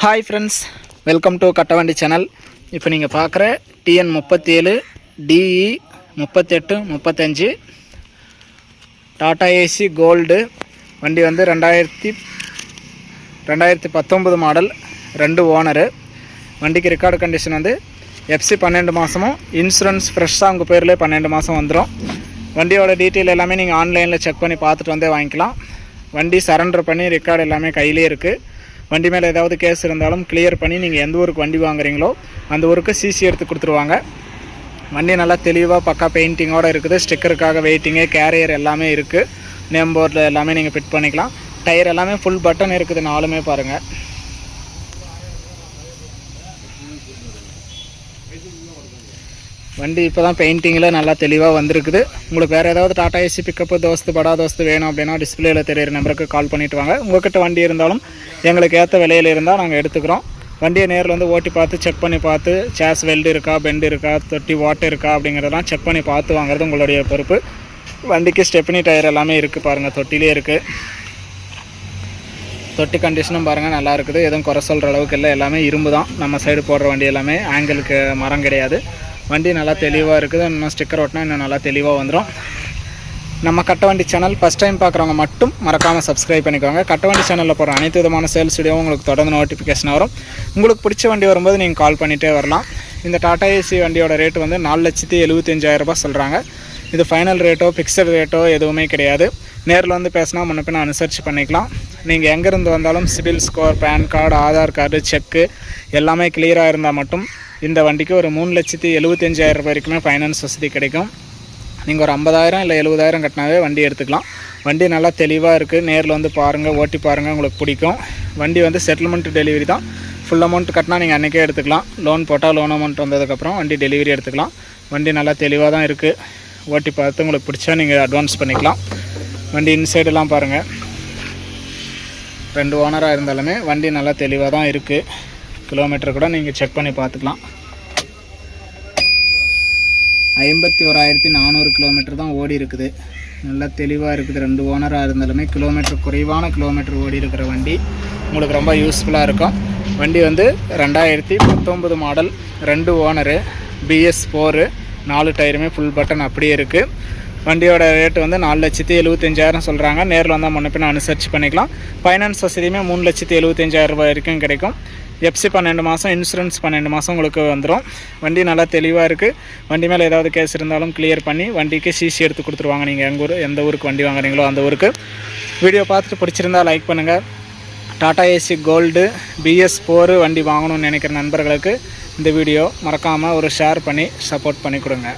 Hi friends welcome to Kattavandi channel இப்போ நீங்கள் பார்க்குற டிஎன் முப்பத்தி ஏழு டிஇ முப்பத்தெட்டு முப்பத்தஞ்சு டாடா ஏசி கோல்டு வண்டி வந்து ரெண்டாயிரத்தி ரெண்டாயிரத்தி பத்தொம்பது மாடல் ரெண்டு ஓனரு வண்டிக்கு ரெக்கார்டு கண்டிஷன் வந்து எஃப்சி பன்னெண்டு மாதமும் இன்சூரன்ஸ் ஃப்ரெஷ்ஷாக உங்கள் பேரில் பன்னெண்டு மாதம் வந்துடும் வண்டியோட டீட்டெயில் எல்லாமே நீங்கள் ஆன்லைனில் செக் பண்ணி பார்த்துட்டு வந்தே வாங்கிக்கலாம். வண்டி சரண்டர் பண்ணி ரெக்கார்டு எல்லாமே கையிலே இருக்குது வண்டி மேலே ஏதாவது கேஸ் இருந்தாலும் கிளியர் பண்ணி நீங்கள் எந்த ஊருக்கு வண்டி வாங்குறீங்களோ அந்த ஊருக்கு சிசி எடுத்து கொடுத்துருவாங்க. வண்டி நல்லா தெளிவாக பக்கா பெயிண்டிங்கோடு இருக்குது. ஸ்டிக்கருக்காக வெயிட்டிங்கு கேரியர் எல்லாமே இருக்குது நேம் போர்டில் எல்லாமே நீங்கள் ஃபிட் பண்ணிக்கலாம். டயர் எல்லாமே ஃபுல் பட்டன் இருக்குது. நாலுமே பாருங்கள் வண்டி இப்போ தான் பெயிண்டிங்கில் நல்லா தெளிவாக வந்திருக்குது. உங்களுக்கு வேறு ஏதாவது டாடா ஏசி பிக்கப்பு தோஸ்து படா தோஸ்து வேணும் அப்படின்னா டிஸ்பிளேயில் தெரியிற நம்பருக்கு கால் பண்ணிவிட்டு வாங்க. உங்கள்கிட்ட வண்டி இருந்தாலும் எங்களுக்கு ஏற்ற விலையில் இருந்தால் நாங்கள் எடுத்துக்கிறோம். வண்டியை நேரில் வந்து ஓட்டி பார்த்து செக் பண்ணி பார்த்து சேஸ் வெல்டு இருக்கா பெண்டு இருக்கா தொட்டி ஓட்டு இருக்கா அப்படிங்கிறதெல்லாம் செக் பண்ணி பார்த்து வாங்குறது உங்களுடைய பொறுப்பு. வண்டிக்கு ஸ்டெப்னி டயர் எல்லாமே இருக்குது பாருங்கள் தொட்டிலே இருக்குது தொட்டி கண்டிஷனும் பாருங்கள் நல்லா இருக்குது. எதுவும் குறை சொல்கிற அளவுக்கு இல்லை எல்லாமே இரும்பு தான். நம்ம சைடு போடுற வண்டி எல்லாமே ஆங்கிளுக்கு மரம் கிடையாது. வண்டி நல்லா தெளிவாக இருக்குது. இன்னும் ஸ்டிக்கர் ஓட்டினா இன்னும் நல்லா தெளிவாக வந்துடும் நம்ம கட்டவண்டி சேனல் ஃபஸ்ட் டைம் பார்க்குறவங்க மட்டும் மறக்காமல் சப்ஸ்கிரைப் பண்ணிக்கோங்க. கட்டவண்டி சேனலில் போகிற அனைத்து விதமான சேல்ஸ் வீடியோவும் உங்களுக்கு தொடர்ந்து நோட்டிஃபிகேஷன் வரும். உங்களுக்கு பிடிச்ச வண்டி வரும்போது நீங்கள் கால் பண்ணிகிட்டே வரலாம். இந்த டாடா ஏசி வண்டியோட ரேட் வந்து நாலு லட்சத்தி எழுபத்தஞ்சாயிரரூபா சொல்கிறாங்க இது ஃபைனல் ரேட்டோ ஃபிக்ஸட் ரேட்டோ எதுவுமே கிடையாது. நேரில் வந்து பேசினா முன்ன பின்ன அனுசரித்து பண்ணிக்கலாம். நீங்கள் எங்கேருந்து வந்தாலும் CIBIL score PAN card Aadhaar card check எல்லாமே கிளியராக இருந்தால் மட்டும் இந்த வண்டிக்கு ஒரு மூணு லட்சத்தி எழுபத்தஞ்சாயிரம் ரூபாய் வரைக்குமே ஃபைனான்ஸ் வசதி கிடைக்கும். நீங்கள் ஒரு ஐம்பதாயிரம் இல்லை எழுபதாயிரம் கட்டினாவே வண்டி எடுத்துக்கலாம். வண்டி நல்லா தெளிவாக இருக்குது நேரில் வந்து பாருங்கள் ஓட்டி பாருங்கள் உங்களுக்கு பிடிக்கும். வண்டி வந்து செட்டில்மெண்ட் டெலிவரி தான். ஃபுல் அமௌண்ட் கட்டினா நீங்கள் அன்றைக்கே எடுத்துக்கலாம். லோன் போட்டால் லோன் அமௌண்ட் வந்ததுக்கப்புறம் வண்டி டெலிவரி எடுத்துக்கலாம். வண்டி நல்லா தெளிவாக தான் இருக்குது ஓட்டி பார்த்து உங்களுக்கு பிடிச்சா நீங்கள் அட்வான்ஸ் பண்ணிக்கலாம். வண்டி இன்சைடெல்லாம் பாருங்கள் ரெண்டு ஓனராக இருந்தாலுமே வண்டி நல்லா தெளிவாக தான் இருக்குது கிலோமீட்டர் கூட நீங்கள் செக் பண்ணி பார்த்துக்கலாம். ஐம்பத்தி ஓராயிரத்தி நானூறு கிலோமீட்டர் தான் ஓடி இருக்குது. நல்லா தெளிவாக இருக்குது. ரெண்டு ஓனராக இருந்தாலுமே கிலோமீட்டர் குறைவான கிலோமீட்டர் ஓடி இருக்கிற வண்டி. உங்களுக்கு ரொம்ப யூஸ்ஃபுல்லாக இருக்கும். வண்டி வந்து ரெண்டாயிரத்தி பத்தொம்பது மாடல் ரெண்டு ஓனரு பிஎஸ் ஃபோரு நாலு டயருமே ஃபுல் பட்டன் அப்படியே இருக்குது வண்டியோட ரேட்டு வந்து நாலு லட்சத்தி எழுபத்தஞ்சாயிரம் சொல்கிறாங்க நேரில் வந்தால் முன்ன பின்ன அனுசரித்து பண்ணிக்கலாம். ஃபைனான்ஸ் வசதியுமே மூணு லட்சத்தி எழுபத்தஞ்சாயிரம் ரூபாய் வரைக்கும் கிடைக்கும். எஃப்சி பன்னெண்டு மாதம் இன்சூரன்ஸ் பன்னெண்டு மாதம் உங்களுக்கு வந்துடும் வண்டி நல்லா தெளிவாக இருக்குது வண்டி மேலே ஏதாவது கேஸ் இருந்தாலும் கிளியர் பண்ணி வண்டிக்கு சிசி எடுத்து கொடுத்துருவாங்க. நீங்கள் எங்கள் ஊர் எந்த ஊருக்கு வண்டி வாங்குறீங்களோ அந்த ஊருக்கு. வீடியோ பார்த்துட்டு பிடிச்சிருந்தா லைக் பண்ணுங்கள் Tata AC gold BS four வண்டி வாங்கணும்னு நினைக்கிற நண்பர்களுக்கு இந்த வீடியோ மறக்காமல் ஒரு ஷேர் பண்ணி சப்போர்ட் பண்ணி கொடுங்க.